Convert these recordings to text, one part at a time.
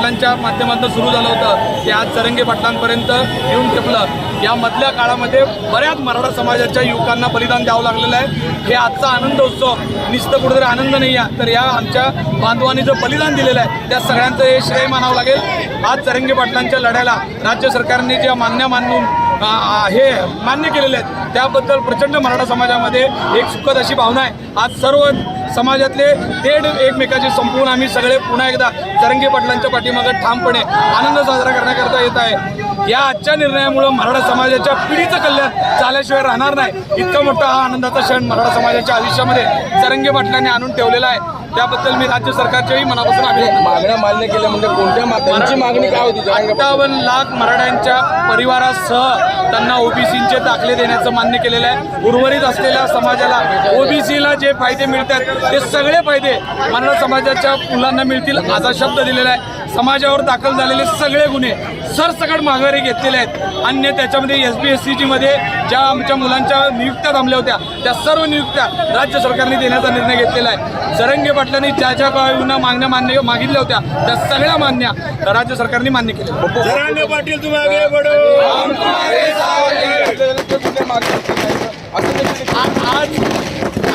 पाटलांच्या माध्यमातून सुरू झालं होतं. ते आज चरंगे पाटलांपर्यंत येऊन टिपलं. या मधल्या काळामध्ये बऱ्याच मराठा समाजाच्या युवकांना बलिदान द्यावं लागलेलं आहे. हे आजचा आनंद उत्सव. नुसतं कुठेतरी आनंद नाही आहे. तर या आमच्या बांधवांनी जो बलिदान दिलेलं आहे त्या सगळ्यांचं हे श्रेय मानावं लागेल. आज चरंगे पाटलांच्या लढ्याला राज्य सरकारने ज्या मान्य मानून हे मान्य केलेले आहेत त्याबद्दल प्रचंड मराठा समाजामध्ये एक सुखद अशी भावना आहे. आज सर्व समाजातले तेढ एकमेकाचे संपूर्ण आम्ही सगळे पुन्हा एकदा तरंगे पाटलांच्या पाठीमागं ठामपणे आनंद साजरा करण्याकरता येत आहे. या आजच्या निर्णयामुळं मराठा समाजाच्या पिढीचं कल्याण झाल्याशिवाय राहणार नाही. इतका मोठा हा आनंदाचा क्षण मराठा समाजाच्या आयुष्यामध्ये तरंगे पाटलांनी आणून ठेवलेला आहे. त्याबद्दल मी राज्य सरकारच्याही मनापासून अभिनंदन मागण्या मान्य केल्या म्हणजे कोणत्या मा- त्यांची मागणी काय होती? अठ्ठावन्न लाख मराठ्यांच्या परिवारासह त्यांना ओबीसीचे दाखले देण्याचं मान्य केलेलं आहे. उर्वरित असलेल्या समाजाला ओबीसीला जे फायदे मिळतात ते सगळे फायदे मराठा समाजाच्या मुलांना मिळतील असा शब्द दिलेला आहे. समाजावर दाखल झालेले सगळे गुन्हे सरसकट माघारी घेतलेले आहेत. अन्य त्याच्यामध्ये एस बी एस सी मध्ये ज्या आमच्या मुलांच्या नियुक्त्या थांबल्या होत्या त्या सर्व नियुक्त्या राज्य सरकारने देण्याचा निर्णय घेतलेला आहे. जरंगे पाटलांनी ज्या ज्या काही मागण्या मान्य मागितल्या होत्या त्या सगळ्या मान्य राज्य सरकारने मान्य केल्या. पाटील मागण्या आज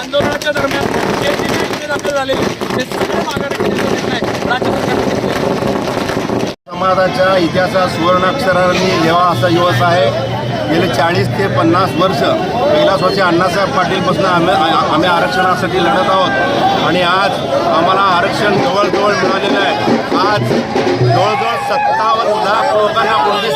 आंदोलनाच्या दरम्यान जे जे गुन्हे झालेले ते सगळे माघारी घेण्याचा निर्णय राज्य सरकारने घेतलेला आहे. समाजाच्या इतिहासात सुवर्णाक्षरांनी लिहावा असा दिवस आहे. गेले चाळीस ते पन्नास वर्ष कैलासवासी अण्णासाहेब पाटीलपासून आम्ही आम्ही आरक्षणासाठी लढत आहोत. आणि आज आम्हाला आरक्षण जवळजवळ मिळालेलं आहे. आज जवळजवळ सत्तावन्न लाख लोकांना पोलीस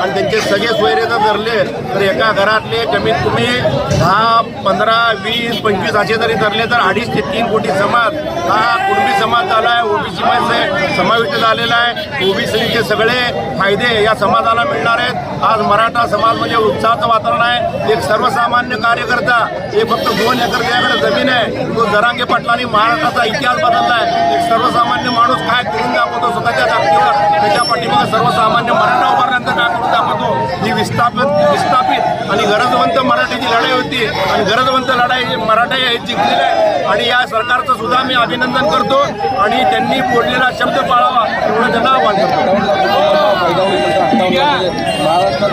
आणि त्यांचे सगळे सोयरे जर धरले तर एका घरातले कमीत कमी दहा पंधरा वीस पंचवीस असे जरी धरले तर अडीच ते तीन कोटी समाज हा कुणबी समाज झाला आहे ओबीसी मध्ये समाविष्ट झालेला आहे. ओबीसीचे सगळे फायदे या समाजाला मिळणार आहेत. आज मराठा समाज म्हणजे उत्साहाचं वातावरण आहे. एक सर्वसामान्य कार्यकर्ता एक फक्त दोन एकर त्याकडे जमीन आहे. तो जरांगे पाटलांनी महाराष्ट्राचा इतिहास बदलला आहे. एक सर्वसामान्य माणूस काय करून दाखवतो स्वतःच्या जागतिक त्याच्या पाठीमागे सर्वसामान्य मराठा उभारण्याचं काय विस्थापित विस्थापित. आणि गरजवंत मराठीची लढाई होती. आणि गरजवंत लढाई मराठा हे जिंकलेलं आहे. आणि या सरकारचं सुद्धा मी अभिनंदन करतो. आणि त्यांनी बोललेला शब्द पाळावा एवढं त्यांना आवाहन करतो. महाराष्ट्रात.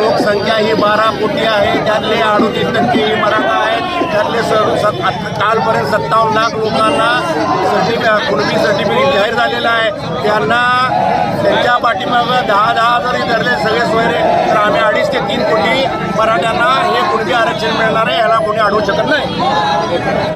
लोकसंख्या ही बारा कोटी आहे. त्यातले अडोतीस टक्के ही मराठा त्यातले स- सत कालपर्यंत सत्तावन्न लाख लोकांना सर्टिफिकेट कुणबी सर्टिफिकेट जाहीर झालेलं आहे. त्यांना त्यांच्या पाठीमागं दहा दहा जरी धरले सगळे सोयरे तर आम्ही अडीच ते तीन कोटी मराठ्यांना हे कुणबी आरक्षण मिळणार आहे याला कोणी अडवू शकत नाही.